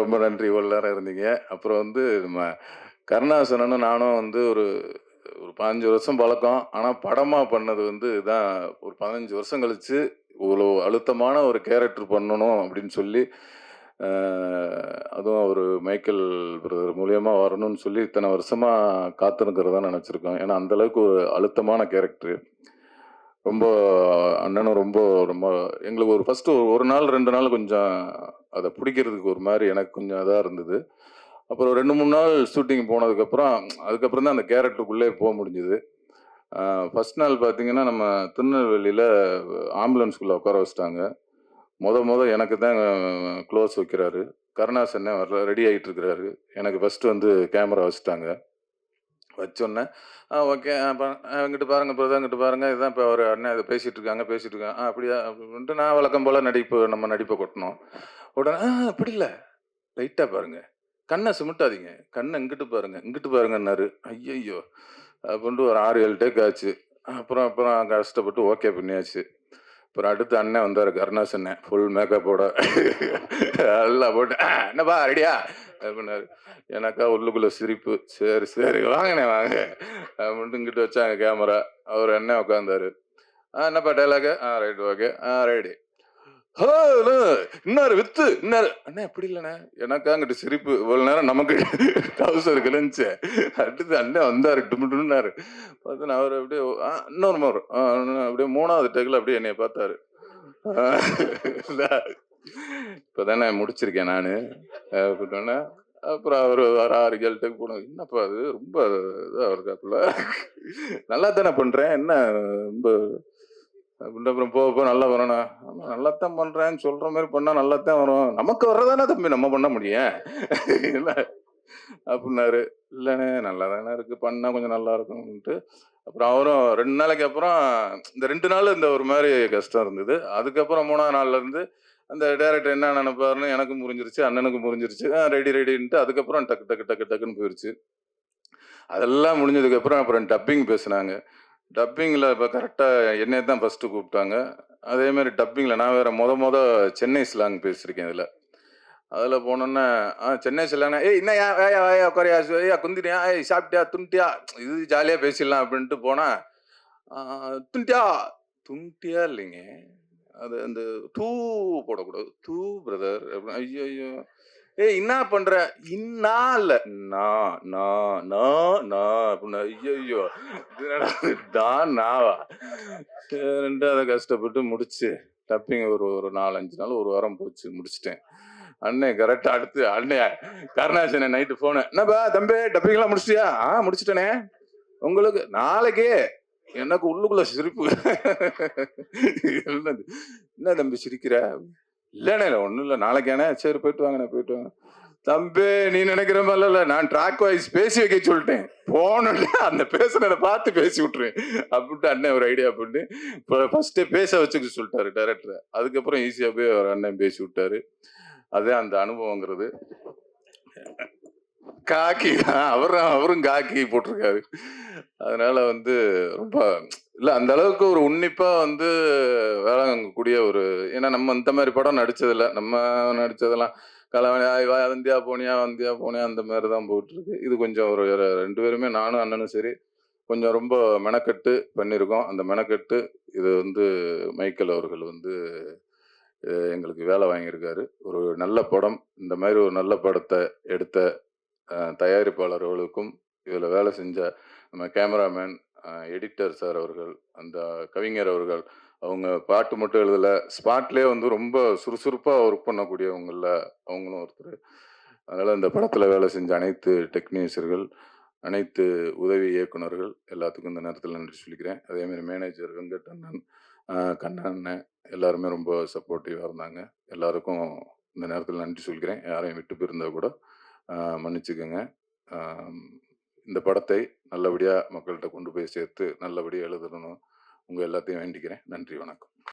ரொம்ப நன்றி. இவ்வளோ நேரம் இருந்தீங்க. அப்புறம் வந்து நம்ம கருணாசனனும் நானும் வந்து ஒரு ஒரு பதினஞ்சு வருஷம் பழக்கம். ஆனால் படமாக பண்ணது வந்து இதான். ஒரு பதினஞ்சு வருஷம் கழித்து இவ்வளோ அழுத்தமான ஒரு கேரக்டர் பண்ணணும் அப்படின்னு சொல்லி அதுவும் அவர் மைக்கேல் பிரதர் மூலியமாக வரணும்னு சொல்லி இத்தனை வருஷமாக காத்திருக்கிறதா நினச்சிருக்கோம். ஏன்னா அந்தளவுக்கு ஒரு அழுத்தமான கேரக்டரு. ரொம்ப அண்ணனும் ரொம்ப ரொம்ப எங்களுக்கு ஒரு ஃபஸ்ட்டு ஒரு நாள் ரெண்டு நாள் கொஞ்சம் அதை பிடிக்கிறதுக்கு ஒரு மாதிரி எனக்கு கொஞ்சம் இதாக இருந்தது. அப்புறம் ரெண்டு மூணு நாள் ஷூட்டிங் போனதுக்கப்புறம் அதுக்கப்புறம் தான் அந்த கேரக்டருக்குள்ளே போக முடிஞ்சுது. ஃபஸ்ட் நாள் பார்த்தீங்கன்னா நம்ம திருநெல்வேலியில் ஆம்புலன்ஸ்குள்ளே உட்கார வச்சிட்டாங்க. முத முத எனக்கு தான் க்ளோஸ் வைக்கிறாரு. கருணாசன்னே வரல ரெடி ஆகிட்டு இருக்கிறாரு எனக்கு ஃபஸ்ட்டு வந்து கேமரா வச்சுட்டாங்க. வச்சோன்னே ஆ ஓகே இங்கிட்டு பாருங்க இப்போ இங்கிட்டு பாருங்க. இதுதான் இப்போ அவர் அண்ணன் இதை பேசிகிட்டு இருக்காங்க பேசிகிட்டு இருக்காங்க ஆ அப்படியா? அப்படின்ட்டு நான் வழக்கம் போல் நடிப்பு நம்ம நடிப்பை கொட்டணும் உடனே ஆ அப்படி இல்லை. லைட்டாக பாருங்கள் கண்ணை சுமிட்டாதீங்க. கண்ணை இங்கிட்டு பாருங்க. இங்கிட்டு பாருங்கன்னாரு. ஐயையோ. அப்படின்ட்டு ஒரு ஆறு ஏழு டேக் ஆச்சு. அப்புறம் அப்புறம் கஷ்டப்பட்டு ஓகே பண்ணியாச்சு. அப்புறம் அடுத்து அண்ணன் வந்தார் கருணாஸ் அண்ணன். ஃபுல் மேக்கப்போட எல்லாம் போட்டு என்னப்பா ரெடியா அப்படின்னாரு எனக்கா உள்ளுக்குள்ள சிரிப்பு. சரி சரி வாங்கண்ணே வாங்க. அப்படின்ட்டு இங்கிட்டு வச்சாங்க கேமரா அவர் அண்ணன் உட்காந்தாரு ஆ என்னப்பா டைலாகு ஆ ரைட் ஓகே ஆ ரெடி இன்னாரு வித்து இன்னாரு. அண்ணா எப்படி இல்லைண்ணே. எனக்கு அங்கிட்டு சிரிப்பு. இவ்வளோ நேரம் நமக்கு டவுசர் கிழிஞ்சு அடுத்து அண்ணன் வந்தாரு டுமு பார்த்து நான் அவர் அப்படியே ஆ, இன்னொரு முறை. ஆ, அப்படியே மூணாவது டேக்கில் அப்படியே என்னைய பார்த்தாரு. இப்போதானே முடிச்சிருக்கேன் நான். அப்படின்னா அப்புறம் அவர் வர ஆறு ஏழு டேக் போனோம் என்னப்பா அது? ரொம்ப இதாக இருக்காப்புல நல்லா தானே பண்ணுறேன் என்ன ரொம்ப அப்படின்ட்டு அப்புறம் போக போக நல்லா வரணும் ஆமா நல்லாத்தான் பண்றேன்னு சொல்ற சொல்கிற மாதிரி பண்ணால் நல்லா தான் வரும். நமக்கு வர்றதானே தம்பி நம்ம பண்ண முடியும். இல்லை? அப்படின்னாரு. இல்லைண்ணே நல்லா தானே இருக்குது பண்ணால் கொஞ்சம் நல்லா இருக்கும்ன்ட்டு. அப்புறம் அவரும் ரெண்டு நாளைக்கு அப்புறம் இந்த ரெண்டு நாள் இந்த ஒரு மாதிரி கஷ்டம் இருந்தது. அதுக்கப்புறம் மூணாவது நாள்ல இருந்து அந்த டேரக்டர் என்ன நினைப்பாருன்னு எனக்கும் புரிஞ்சிருச்சு அண்ணனுக்கும் புரிஞ்சிருச்சு. ரெடி ரெடின்ட்டு அதுக்கப்புறம் டக்கு டக்கு டக்கு டக்குன்னு போயிடுச்சு அதெல்லாம் முடிஞ்சதுக்கப்புறம் அப்புறம் டப்பிங் பேசுனாங்க. டப்பிங்கில் இப்போ கரெக்டாக என்னைய தான் ஃபஸ்ட்டு கூப்பிட்டாங்க. அதே மாதிரி டப்பிங்கில் நான் வேறு மொத மொத சென்னை ஸ்லாங் பேசியிருக்கேன் இதில். அதில் போனோன்னே ஆ சென்னை ஸ்லாங்னா ஏய் என்ன ஏன் ஏயா ஏயா குறையா ஏயா குந்திரியா ஏய் சாப்பிட்டியா துண்டியா? இது ஜாலியாக பேசிடலாம் அப்படின்ட்டு போனால் துண்டியா? துண்டியா இல்லைங்க. அது அந்த தூ போடக்கூடாது. தூ பிரதர் அப்படின்னு ஐயோ ஐயோ ஏய் என்ன பண்ற? இன்னா இல்ல. நான் நான் நான் நான் அப்படின்னு ஐயோ தான் நான் நாவா? ரெண்டாவது அதை கஷ்டப்பட்டு முடிச்சு டப்பிங் ஒரு ஒரு நாலஞ்சு நாள் ஒரு வாரம் போச்சு முடிச்சிட்டேன். அண்ணன் கரெக்டாக அடுத்து அண்ணன் கருணாசன நைட்டு ஃபோனு என்னப்பா தம்பி டப்பிங்லாம் முடிச்சிட்டியா? ஆ முடிச்சிட்டேனே. உங்களுக்கு நாளைக்கே எனக்கு உள்ளுக்குள்ள சிரிப்பு. என்ன தம்பி சிரிக்கிற? இல்லைண்ணே இல்லை ஒன்றும் இல்லை. நாளைக்கானே சரி போயிட்டு வாங்கண்ணே போயிட்டு வாங்க. தம்பி நீ நினைக்கிற மாதிரி இல்லை. நான் ட்ராக் வாய்ஸ் பேசி வைக்க சொல்லிட்டேன். போனோம்ல அந்த பேசுனதை பார்த்து பேசி விட்ருவேன் அப்படின்ட்டு அண்ணன் ஒரு ஐடியா பண்ணி இப்போ ஃபர்ஸ்டே பேச வச்சுக்க சொல்லிட்டாரு டேரக்டரை அதுக்கப்புறம் ஈஸியாக போய் அவர் அண்ணன் பேசி விட்டாரு. அதே அந்த அனுபவங்கிறது. காக்கி தான் அவரும் அவரும் காக்கி போட்டிருக்காரு. அதனால வந்து ரொம்ப இல்லை அந்த அளவுக்கு ஒரு உன்னிப்பா வந்து வேலை கூடிய ஒரு ஏன்னா நம்ம இந்த மாதிரி படம் நடிச்சதில்ல. நம்ம நடிச்சதெல்லாம் கலவணி ஆய்வா வந்தியா போனியா வந்தியா போனியா அந்த மாதிரி தான் போயிட்டு இருக்கு இது கொஞ்சம் ஒரு ரெண்டு பேருமே நானும் அண்ணனும் சரி கொஞ்சம் ரொம்ப மெனக்கட்டு பண்ணியிருக்கோம். அந்த மெனக்கட்டு இது வந்து மைக்கேல் அவர்கள் வந்து எங்களுக்கு வேலை வாங்கியிருக்காரு. ஒரு நல்ல படம். இந்த மாதிரி ஒரு நல்ல படத்தை எடுத்த தயாரிப்பாளர்களுக்கும் இதில் வேலை செஞ்ச நம்ம கேமராமேன் எடிட்டர் சார் அவர்கள் அந்த கவிஞர் அவர்கள் அவங்க பாட்டு மட்டும் எழுதல ஸ்பாட்லேயே வந்து ரொம்ப சுறுசுறுப்பாக ஒர்க் பண்ணக்கூடியவங்கள அவங்களும் ஒருத்தர். அதனால் இந்த படத்தில் வேலை செஞ்ச அனைத்து டெக்னீஷியர்கள் அனைத்து உதவி இயக்குனர்கள் எல்லாத்துக்கும் இந்த நேரத்தில் நன்றி சொல்லிக்கிறேன். அதேமாதிரி மேனேஜர் வெங்கட் அண்ணன் கண்ணண்ணன் கண்ணன் எல்லாருமே ரொம்ப சப்போர்ட்டிவாக இருந்தாங்க. எல்லாருக்கும் இந்த நேரத்தில் நன்றி சொல்கிறேன் யாரையும் விட்டு போயிருந்தா கூட மன்னிச்சுக்கோங்க. இந்த படத்தை நல்லபடியாக மக்கள்கிட்ட கொண்டு போய் சேர்த்து நல்லபடியாக எழுதணும் உங்கள் எல்லாத்தையும் வேண்டிக்கிறேன். நன்றி வணக்கம்.